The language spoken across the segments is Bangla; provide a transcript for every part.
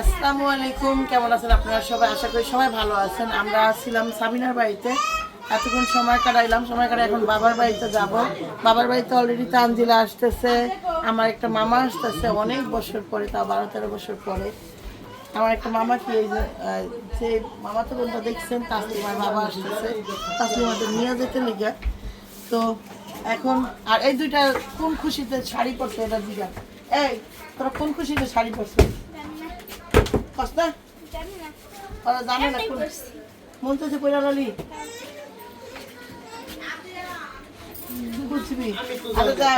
আসসালামু আলাইকুম, কেমন আছেন আপনারা সবাই? আশা করি সবাই ভালো আছেন। আমরা ছিলাম সাবিনার বাড়িতে। এতক্ষণ সময় কাটাইলাম। সময় কাটাই এখন বাবার বাড়িতে যাব। বাবার বাড়িতে অলরেডি তানজিলা আসতেছে। আমার একটা মামা আসতেছে অনেক বছর পরে, তাও বারো তেরো বছর পরে। আমার একটা মামা কি এই যে মামা তো বোনটা দেখছেন, তাসলিমার বাবা আসতেছে। তাসলিমাদের নিয়ে যেতে লিগা। তো এখন, আর এই দুইটা কোন খুশিতে শাড়ি পরছে? এটা দিঘা এই, তোরা কোন খুশিতে শাড়ি পরছে? কষ্ট ওরা জানে না কোন মন তো যে পয়লা লালি? বুঝবি? আচ্ছা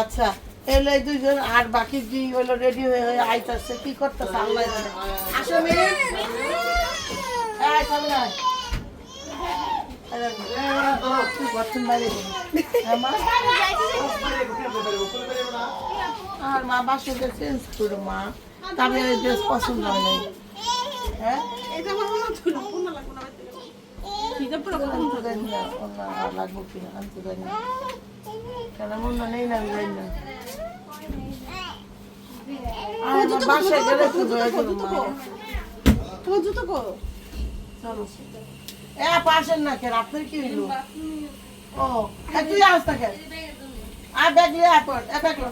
আচ্ছা এলো এই দুইজন আর বাকি যে হলো রেডি হয়ে হয়ে আইতাছে। কি করতেছে আল্লাহ আসো মেয়ে এই চলে না তুই বর্তন বাইরে আমার আর মা বাসুকে চেঞ্জ করো মা এই ড্রেস পছন্দ হয় নাই হ্যাঁ আনতে দেন না, অন্য আর লাগবে কিনা, আনতে দেন না। কেন মনে নেই না আমি জানি না। বাসায় গেলে করো জুতো চলো। এ, পাশের না কেন, আপনার কি হইল? ও, তুই আস না কেন? আর ব্যাগ লিয়ে আয় পর, এ ব্যাগ লো।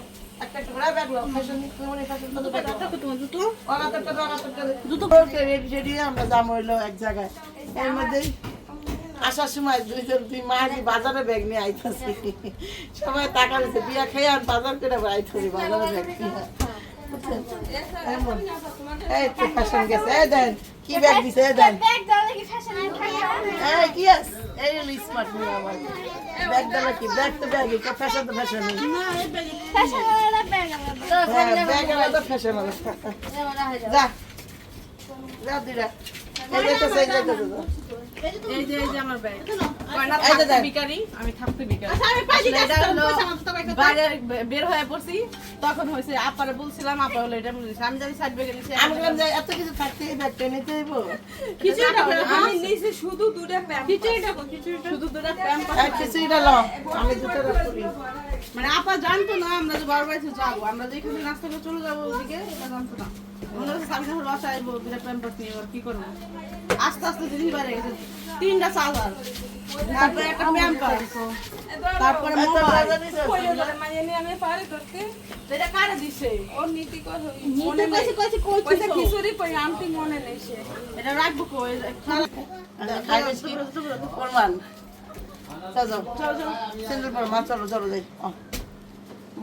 আসার সময় দুইজন দুই মাঝি বাজারে ব্যাগ নিয়ে আইতাছি। সবাই টাকা দিচ্ছে বিয়া খেয়ে আর বাজার করে আইতাছি বাজারে ব্যাগ? এই তো ফ্যাশন গেছে এই দেন কি ব্যাগ দিছে এই দেন। এই কি আছে এই হলো স্মার্ট নিয়ে আমার। ব্যাগ দালা কি ব্যাগ তো ব্যাগই ফ্যাশন তো ফ্যাশন হ্যাঁ ব্যাগ আলাদা ফ্যাশন আলাদা যা যা দিরা এই এই যাইতেছে। যা। এই যে এই যে আমার ব্যাগ এই যে দেখ। বিকারি আমি থাকতে বিকারি আচ্ছা, বাইরে বের হয়ে পড়ছি। তখন হয়েছে আপারে বলছিলাম আপা হলো এটা বলেছে। আমি জানি সাইড ব্যাগে নিছি আমি বললাম যে এত কিছু থাকতে এই ব্যাগটা নিতে হইব? খিচুড়িটা আমি নিছি। শুধু দুটো প্যাম্প খিচুড়িটা খিচুড়িটা? শুধু দুটো প্যাম্প আর ল আমি দুটো রাখি মানে আপা জানতো না আমরা যে বারবার যাব আমরা যে এখানে নাস্তা করে চলে যাব ওদিকে এটা জানতো না। মনে কি করব আস্তে আস্তে জিনিস বেড়ে গেছে তিনটা চার্জার তারপরে একটা প্যাম্পাস তারপরে নিতে? এটা কারে দিছে ওর নীতি কর মনে কইছে কইছে কইছে খিচুড়ি কই আনতি মনে নেই সে এটা রাখব কই আচ্ছা, খাই বেশি প্রমাণ চলো চলো সিন্দুর পর মা চলো চলো যাই ও।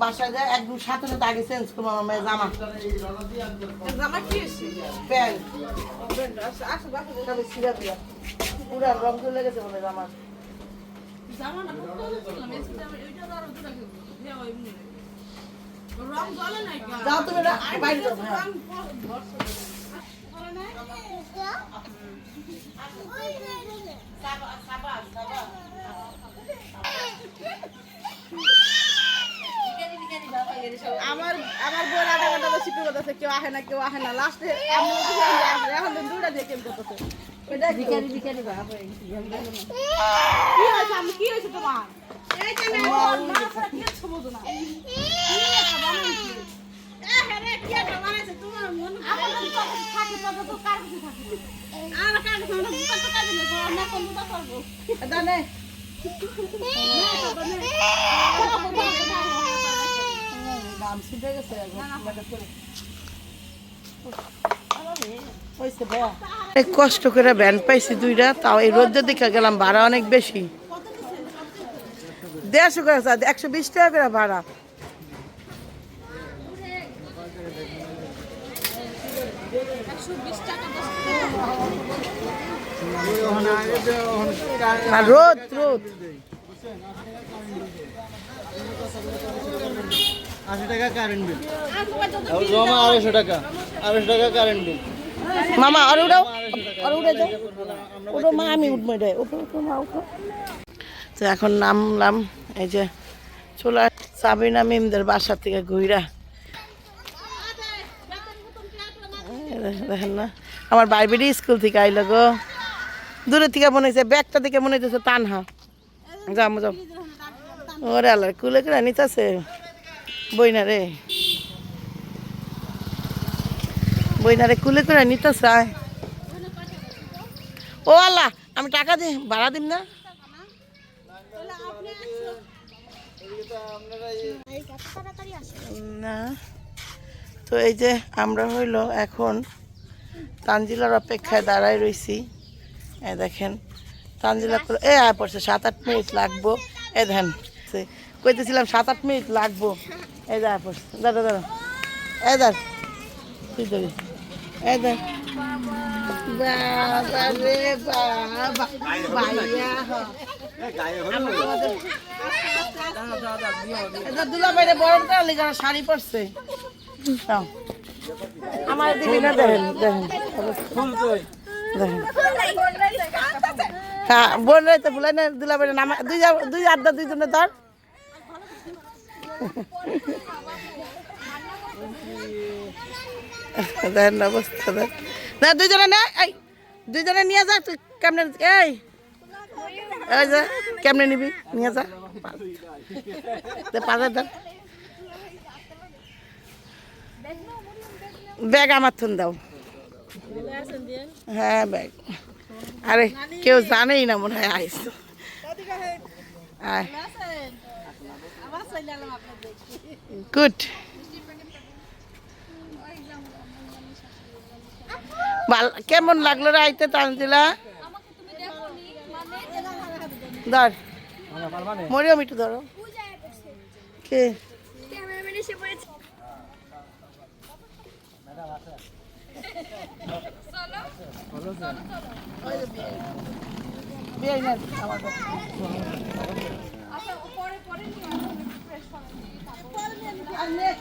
বাসায় যায় একদম সাথে সাথে আগে চেঞ্জ করব আমার মেয়ের জামা। জামা কি প্যান্ট। তবে সিরা দিয়া। পুরা রং চলে গেছে বলে জামা জামা না বলছিলাম এসে আমি ওইটা আরও দুটা কি ওই এমনি। রং জ্বলে নাই গা যাও তুমি না বাইরে যাও আমার আমার বই আধা ঘণ্টা বেশি করে করতেছে কেউ আহে না কেউ আহে না। লাস্টে এখন তো দুটা দিয়ে কেম করতেছে। হয়েছে আমি ছুটে গেছে অনেক কষ্ট করে ভ্যান পাইছি দুইটা তাও এই রোদ্রের দিকে গেলাম ভাড়া অনেক বেশি। দেড়শো করে স্যার একশো বিশ টাকা করে ভাড়া। রোদ রোদ। আশি টাকা কারেন্ট বিল জমা আড়াইশো টাকা। আড়াইশো টাকা কারেন্ট বিল মামা আর উঠাও আর উঠে যাও। উঠো মা আমি উঠবো রে উঠো উঠো মা উঠো। তো এখন নামলাম এই যে চলে সাবিনা মিমদের বাসা থেকে ঘুইরা। দেখেন না আমার বাইবেরি স্কুল থেকে আইলো গো। দূরে থেকে মনে হয়েছে ব্যাগটা থেকে মনে হইতেছে টানহা যাও যাও। ওরে আল্লাহ কুলে করে নিতেছে। বই না রে বইনারে কুলে করে নিতে চায়। ও আল্লাহ, আমি টাকা দিই ভাড়া দিম না? না। তো এই যে আমরা হইল এখন তানজিলার অপেক্ষায় দাঁড়ায় রইছি। এই দেখেন, তানজিলা এ, আয় পড়ছে, সাত আট মিনিট লাগবো। এ সে- কইতেছিলাম সাত, আট মিনিট লাগবো। এই পড়ছে দাঁড়া দাঁড়া এই দাঁড় তুই ধরি এই। এটা দুলা শাড়ি পরছে। আমার দিবি দেখেন হ্যাঁ বোন রে তো ভুলাই না, দুলা নামা, দুই দুই আড্ডা দুইজনে ধর। অবস্থা দেখ না, দুইজনে নে, এই, দুইজনে নিয়ে যা, তুই কেমনে, এই। এই যে, কেমনে নিবি? নিয়ে যা। পাঁচ হাজার ব্যাগ আমার থুন দাও। হ্যাঁ ব্যাগ। আরে, কেউ জানেই না, মনে হয় আইস। আয়। গুড কেমন লাগল রে আইতে তানজিলা? ধর। মরিও মিটু ধরো। কে? বিয়ে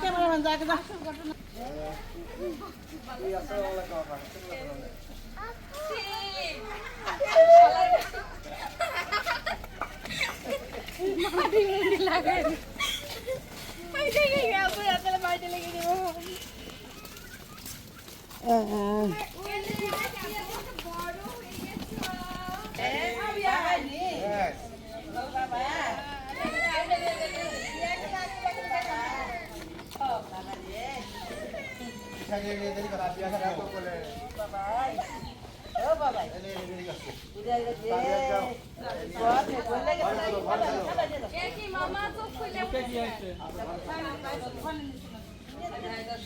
ক্যামেরাম্যান যাকে যা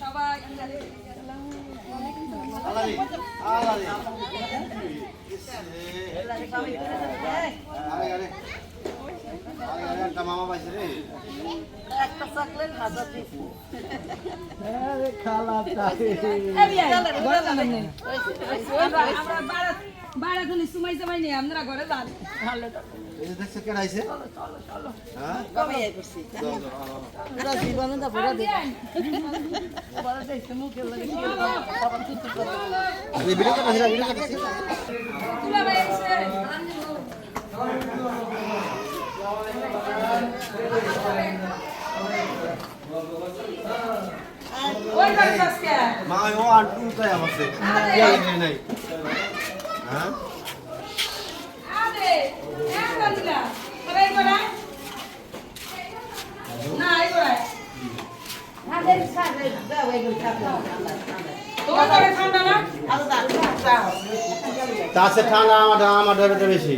সবাই আলাদি আলাদি মামা পাইছে রে একটা চকলেট হাজার দিছি বাড়াতনি সুমাই জামাই নেই আপনারা ঘরে যান ভালো এই দেখছে কেন আইছে হ্যাঁ যাও, যাও, আও, আও। পুরা জীবনে দা পুরা দিন বড় দেখতে মুখে লাগে কি বাবা তুই তুই করে ভিডিও কথা ভিডিও কথা তুলা ভাই বাড়ি আজকে মা ও আন্টু তাই আমাছে কি নাই নাই। হ্যাঁ? আরে এক দিলা করে করে না এই করে হাতের সাথে দাও এগুলো খাবে তোমার করে ঠান্ডা না আর দা দাও তার সে ঠান্ডা আমার আমার ডরে বেশি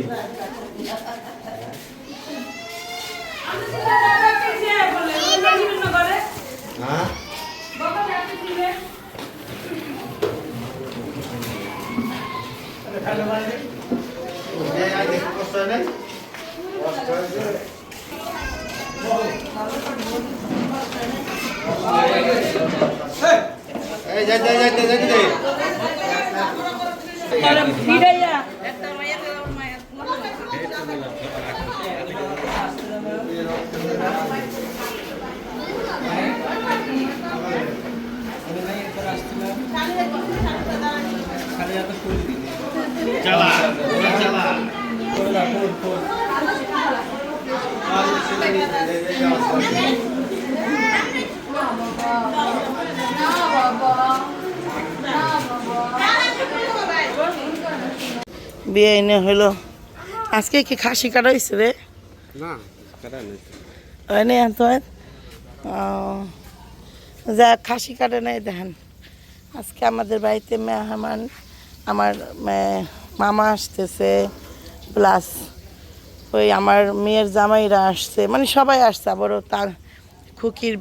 আমি তুলা রাখতে যে বলে ওই বিভিন্ন করে হ্যাঁ? কষ্ট হয় নাই কষ্ট যাই যাই যাই। যাই যাই ফিরাইয়া এই বিয়ে এনে হইল। আজকে কি খাসি কাটা হয়েছে রে? না হয়নি তো যা খাসি কাটে নাই দেখেন। আজকে আমাদের বাড়িতে মেহমান আমার মামা আসতেছে প্লাস ওই আমার মেয়ের জামাইরা আসছে মানে সবাই আসছে আবারও তার খুকির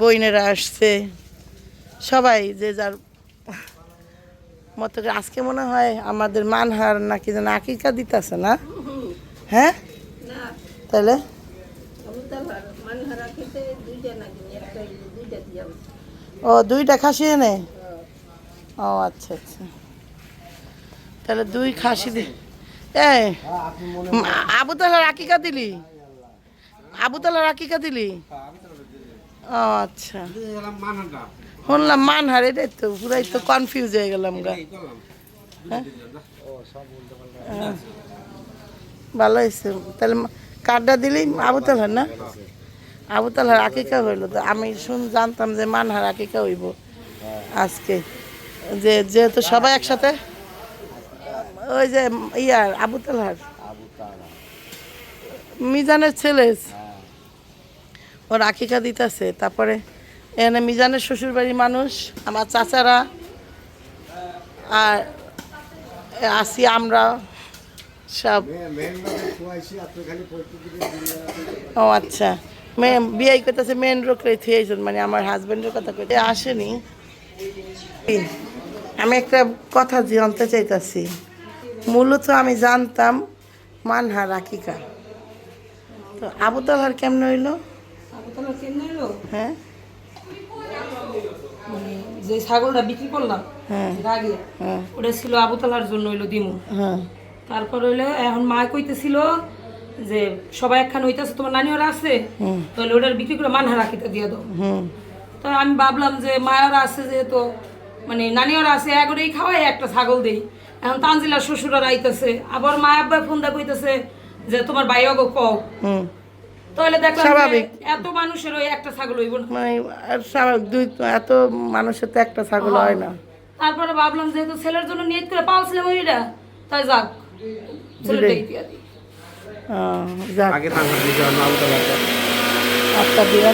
বইনেরা আসছে। সবাই যে যার মতো আজকে মনে হয় আমাদের মানহার নাকি যেন আকিকা দিতেছে না? হ্যাঁ? তাহলে? ও, দুইটা খাসি এনে? ও আচ্ছা আচ্ছা। তাহলে দুই খাসি দি এ আবু তালার আকিকা দিলি? আবু তালার আকিকা দিলি? ও আচ্ছা। শুনলাম মানহার এটাই তো, পুরাই তো কনফিউজ হয়ে গেলাম গা। হ্যাঁ? হ্যাঁ। ভালো হয়েছে। তাহলে কার্ডটা দিলি আবু তালহার না? আবু তালহার আকিকা হইল? তো আমি শুন জানতাম যে মানহার আকিকা হইব আজকে। যে যেহেতু সবাই একসাথে, ওই যে ইয়ার আবু তালহার মিজানের ছেলে ওর আকিকা দিতেছে? তারপরে এখানে মিজানের শ্বশুরবাড়ির মানুষ আমার চাচারা আর আসি আমরা সব। ও আচ্ছা মেয়ে বিয়ে করতেছে মেন রোগ রে থুয়েছেন মানে আমার হাজব্যান্ডের কথা কইতে আসেনি। আমি একটা কথা জানতে চাইতাছি মূলত আমি জানতাম মানহা রাকিকা তো আবু তালহার কেমন হইল? কেমনে এলো? হ্যাঁ। যে ছাগলটা বিক্রি করলাম হ্যাঁ। আগে। হ্যাঁ। ওটা ছিল আবুতলার জন্য হইল দিমু। হ্যাঁ। তারপর হইল এখন মা কইতেছিল যে সবাই একখান হইতেছে তোমার নানিওরা আছে তাহলে ওটার বিক্রি করে মানহা রাখিতে দিয়ে দাও। তো আমি ভাবলাম যে মায়েরা আছে যেহেতু মানে নানিওরা আছে এগোরেই খাওয়াই একটা ছাগল দেই। এখন তানজিলার শ্বশুরা আইতেছে আবার মা আব্বা ফোন দা কইতেছে যে তোমার ভাই অগো কও। তাহলে দেখলাম স্বাভাবিক। এত মানুষের ওই একটা ছাগল হইব না। মানে আর স্বাভাবিক দুই এত মানুষের তো একটা ছাগল হয়। না। তারপরে ভাবলাম যেহেতু ছেলের জন্য নিয়ত করে পাওছিলাম ওইটা তাই যাক ছেলেটাই দিয়া দিই। আগে আটটা দিয়ে